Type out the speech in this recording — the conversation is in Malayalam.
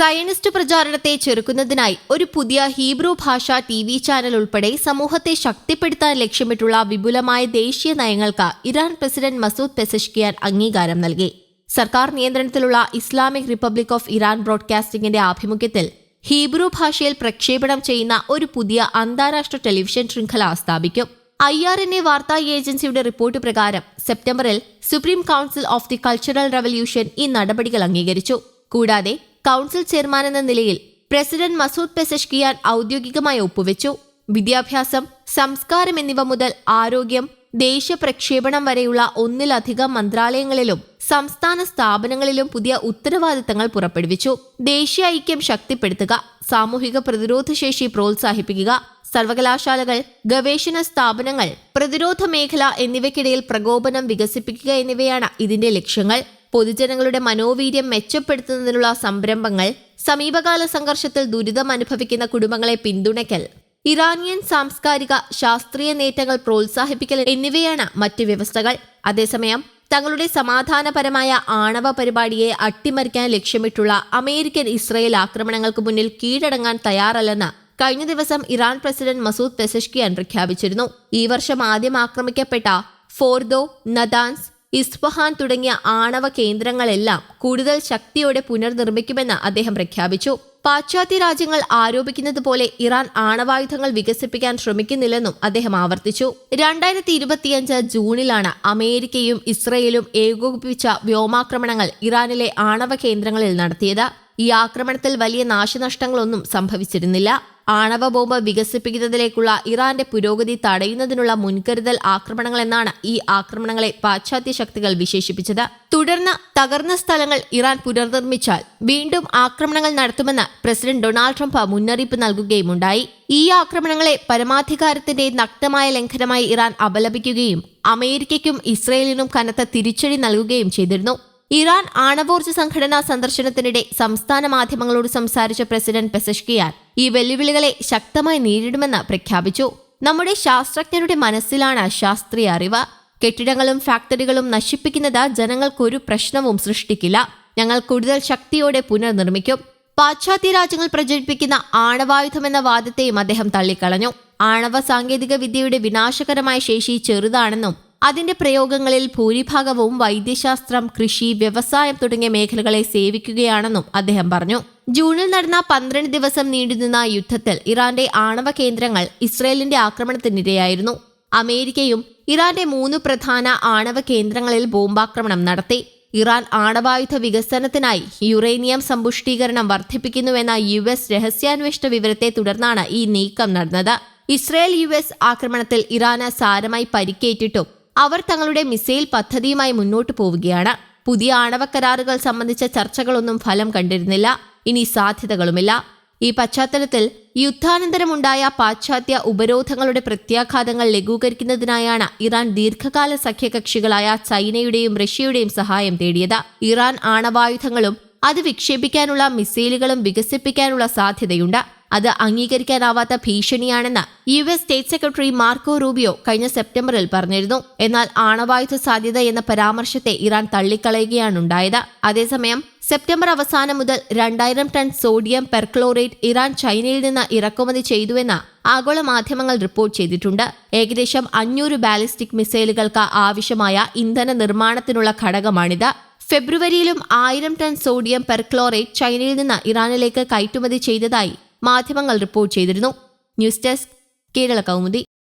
സയനിസ്റ്റ് പ്രചാരണത്തെ ചെറുക്കുന്നതിനായി ഒരു പുതിയ ഹീബ്രു ഭാഷ ടി വി ചാനൽ ഉൾപ്പെടെ സമൂഹത്തെ ശക്തിപ്പെടുത്താൻ ലക്ഷ്യമിട്ടുള്ള വിപുലമായ ദേശീയ നയങ്ങൾക്ക് ഇറാൻ പ്രസിഡന്റ് മസൂദ് പെസഷ്കിയാൻ അംഗീകാരം നൽകി. സർക്കാർ നിയന്ത്രണത്തിലുള്ള ഇസ്ലാമിക് റിപ്പബ്ലിക് ഓഫ് ഇറാൻ ബ്രോഡ്കാസ്റ്റിംഗിന്റെ ആഭിമുഖ്യത്തിൽ ഹീബ്രു ഭാഷയിൽ പ്രക്ഷേപണം ചെയ്യുന്ന ഒരു പുതിയ അന്താരാഷ്ട്ര ടെലിവിഷൻ ശൃംഖല സ്ഥാപിക്കും. ഐ ആർ എൻ എ വാർത്താ ഏജൻസിയുടെ റിപ്പോർട്ട് പ്രകാരം സെപ്റ്റംബറിൽ supreme council of the cultural revolution ഈ നടപടികൾ അംഗീകരിച്ചു. കൂടാതെ കൌൺസിൽ ചെയർമാൻ എന്ന നിലയിൽ പ്രസിഡന്റ് മസൂദ് പെസഷ്കിയാൻ ഔദ്യോഗികമായി ഒപ്പുവെച്ചു. വിദ്യാഭ്യാസം സംസ്കാരം എന്നിവ മുതൽ ആരോഗ്യം ദേശീയ പ്രക്ഷേപണം വരെയുള്ള ഒന്നിലധികം മന്ത്രാലയങ്ങളിലും സംസ്ഥാന സ്ഥാപനങ്ങളിലും പുതിയ ഉത്തരവാദിത്തങ്ങൾ പുറപ്പെടുവിച്ചു. ദേശീയ ഐക്യം ശക്തിപ്പെടുത്തുക സാമൂഹിക പ്രതിരോധശേഷി പ്രോത്സാഹിപ്പിക്കുക സർവകലാശാലകൾ ഗവേഷണ സ്ഥാപനങ്ങൾ പ്രതിരോധ മേഖല എന്നിവയ്ക്കിടയിൽ പ്രകോപനം വികസിപ്പിക്കുക എന്നിവയാണ് ഇതിന്റെ ലക്ഷ്യങ്ങൾ. പൊതുജനങ്ങളുടെ മനോവീര്യം മെച്ചപ്പെടുത്തുന്നതിനുള്ള സംരംഭങ്ങൾ സമീപകാല സംഘർഷത്തിൽ ദുരിതം അനുഭവിക്കുന്ന കുടുംബങ്ങളെ പിന്തുണയ്ക്കൽ ഇറാനിയൻ സാംസ്കാരിക ശാസ്ത്രീയ നേട്ടങ്ങൾ പ്രോത്സാഹിപ്പിക്കൽ എന്നിവയാണ് മറ്റ് വ്യവസ്ഥകൾ. അതേസമയം തങ്ങളുടെ സമാധാനപരമായ ആണവ പരിപാടിയെ അട്ടിമറിക്കാൻ ലക്ഷ്യമിട്ടുള്ള അമേരിക്കൻ ഇസ്രയേൽ ആക്രമണങ്ങൾക്ക് മുന്നിൽ കീഴടങ്ങാൻ തയ്യാറല്ലെന്ന് കഴിഞ്ഞ ദിവസം ഇറാൻ പ്രസിഡന്റ് മസൂദ് പെസഷ്കിയാൻ പ്രഖ്യാപിച്ചിരുന്നു. ഈ വർഷം ആദ്യം ആക്രമിക്കപ്പെട്ട ഫോർദോ നദാൻസ് ഇസ്ഫഹാൻ തുടങ്ങിയ ആണവ കേന്ദ്രങ്ങളെല്ലാം കൂടുതൽ ശക്തിയോടെ പുനർനിർമ്മിക്കുമെന്ന് അദ്ദേഹം പ്രഖ്യാപിച്ചു. പാശ്ചാത്യ രാജ്യങ്ങൾ ആരോപിക്കുന്നത് പോലെ ഇറാൻ ആണവായുധങ്ങൾ വികസിപ്പിക്കാൻ ശ്രമിക്കുന്നില്ലെന്നും അദ്ദേഹം ആവർത്തിച്ചു. രണ്ടായിരത്തി ഇരുപത്തിയഞ്ച് ജൂണിലാണ് അമേരിക്കയും ഇസ്രയേലും ഏകോപിപ്പിച്ച വ്യോമാക്രമണങ്ങൾ ഇറാനിലെ ആണവ കേന്ദ്രങ്ങളിൽ നടത്തിയത്. ഈ ആക്രമണത്തിൽ വലിയ നാശനഷ്ടങ്ങളൊന്നും സംഭവിച്ചിരുന്നില്ല. ആണവ ബോംബ് വികസിപ്പിക്കുന്നതിലേക്കുള്ള ഇറാന്റെ പുരോഗതി തടയുന്നതിനുള്ള മുൻകരുതൽ ആക്രമണങ്ങൾ എന്നാണ് ഈ ആക്രമണങ്ങളെ പാശ്ചാത്യ ശക്തികൾ വിശേഷിപ്പിച്ചത്. തുടർന്ന് തകർന്ന സ്ഥലങ്ങൾ ഇറാൻ പുനർനിർമ്മിച്ചാൽ വീണ്ടും ആക്രമണങ്ങൾ നടത്തുമെന്ന് പ്രസിഡന്റ് ഡൊണാൾഡ് ട്രംപ് മുന്നറിയിപ്പ് നൽകുകയുമുണ്ടായി. ഈ ആക്രമണങ്ങളെ പരമാധികാരത്തിന്റെ നഗ്നമായ ലംഘനമായി ഇറാൻ അപലപിക്കുകയും അമേരിക്കയ്ക്കും ഇസ്രയേലിനും കനത്ത തിരിച്ചടി നൽകുകയും ചെയ്തിരുന്നു. ഇറാൻ ആണവോർജ സംഘടനാ സന്ദർശനത്തിനിടെ സംസ്ഥാന മാധ്യമങ്ങളോട് സംസാരിച്ച പ്രസിഡന്റ് പെസഷ്കിയാൻ ഈ വെല്ലുവിളികളെ ശക്തമായി നേരിടുമെന്ന് പ്രഖ്യാപിച്ചു. നമ്മുടെ ശാസ്ത്രജ്ഞരുടെ മനസ്സിലാണ് ശാസ്ത്രീയ അറിവ്. കെട്ടിടങ്ങളും ഫാക്ടറികളും നശിപ്പിക്കുന്നത് ജനങ്ങൾക്കൊരു പ്രശ്നവും സൃഷ്ടിക്കില്ല. ഞങ്ങൾ കൂടുതൽ ശക്തിയോടെ പുനർനിർമ്മിക്കും. പാശ്ചാത്യ രാജ്യങ്ങൾ പ്രചരിപ്പിക്കുന്ന ആണവായുധം എന്ന വാദത്തെയും അദ്ദേഹം തള്ളിക്കളഞ്ഞു. ആണവ സാങ്കേതിക വിദ്യയുടെ വിനാശകരമായ ശേഷി ചെറുതാണെന്നും അതിന്റെ പ്രയോഗങ്ങളിൽ ഭൂരിഭാഗവും വൈദ്യശാസ്ത്രം കൃഷി വ്യവസായം തുടങ്ങിയ മേഖലകളെ സേവിക്കുകയാണെന്നും അദ്ദേഹം പറഞ്ഞു. ജൂണിൽ നടന്ന പന്ത്രണ്ട് ദിവസം നീണ്ടുനിന്ന യുദ്ധത്തിൽ ഇറാന്റെ ആണവ കേന്ദ്രങ്ങൾ ഇസ്രയേലിന്റെ ആക്രമണത്തിനിരയായിരുന്നു. അമേരിക്കയും ഇറാന്റെ മൂന്ന് പ്രധാന ആണവ കേന്ദ്രങ്ങളിൽ ബോംബാക്രമണം നടത്തി. ഇറാൻ ആണവായുധ വികസനത്തിനായി യുറേനിയം സമ്പുഷ്ടീകരണം വർദ്ധിപ്പിക്കുന്നുവെന്ന യു എസ് രഹസ്യാന്വേഷണ വിവരത്തെ തുടർന്നാണ് ഈ നീക്കം നടന്നത്. ഇസ്രയേൽ യു എസ് ആക്രമണത്തിൽ ഇറാന് സാരമായി പരിക്കേറ്റിട്ടും അവർ തങ്ങളുടെ മിസൈൽ പദ്ധതിയുമായി മുന്നോട്ടു പോവുകയാണ്. പുതിയ ആണവ കരാറുകൾ സംബന്ധിച്ച ചർച്ചകളൊന്നും ഫലം കണ്ടിരുന്നില്ല. ഇനി സാധ്യതകളുമില്ല. ഈ പശ്ചാത്തലത്തിൽ യുദ്ധാനന്തരമുണ്ടായ പാശ്ചാത്യ ഉപരോധങ്ങളുടെ പ്രത്യാഘാതങ്ങൾ ലഘൂകരിക്കുന്നതിനായാണ് ഇറാൻ ദീർഘകാല സഖ്യകക്ഷികളായ ചൈനയുടെയും റഷ്യയുടെയും സഹായം തേടിയത്. ഇറാൻ ആണവായുധങ്ങളും അത് വിക്ഷേപിക്കാനുള്ള മിസൈലുകളും വികസിപ്പിക്കാനുള്ള സാധ്യതയുണ്ട്. അത് അംഗീകരിക്കാനാവാത്ത ഭീഷണിയാണെന്ന് U S state secretary Marco Rubio കഴിഞ്ഞ സെപ്റ്റംബറിൽ പറഞ്ഞിരുന്നു. എന്നാൽ ആണവായുധ സാധ്യത എന്ന പരാമർശത്തെ ഇറാൻ തള്ളിക്കളയുകയാണുണ്ടായത് അതേസമയം സെപ്റ്റംബർ അവസാനം മുതൽ രണ്ടായിരം ടൺ സോഡിയം പെർക്ലോറേറ്റ് ഇറാൻ ചൈനയിൽ നിന്ന് ഇറക്കുമതി ചെയ്തുവെന്ന് ആഗോള മാധ്യമങ്ങൾ റിപ്പോർട്ട് ചെയ്തിട്ടുണ്ട്. ഏകദേശം അഞ്ഞൂറ് ബാലിസ്റ്റിക് മിസൈലുകൾക്ക് ആവശ്യമായ ഇന്ധന നിർമ്മാണത്തിനുള്ള ഘടകമാണിത്. ഫെബ്രുവരിയിലും ആയിരം ടൺ സോഡിയം പെർക്ലോറേറ്റ് ചൈനയിൽ നിന്ന് ഇറാനിലേക്ക് കയറ്റുമതി ചെയ്തതായി മാധ്യമങ്ങൾ റിപ്പോർട്ട് ചെയ്തിരുന്നു. News desk Kerala Kaumudi.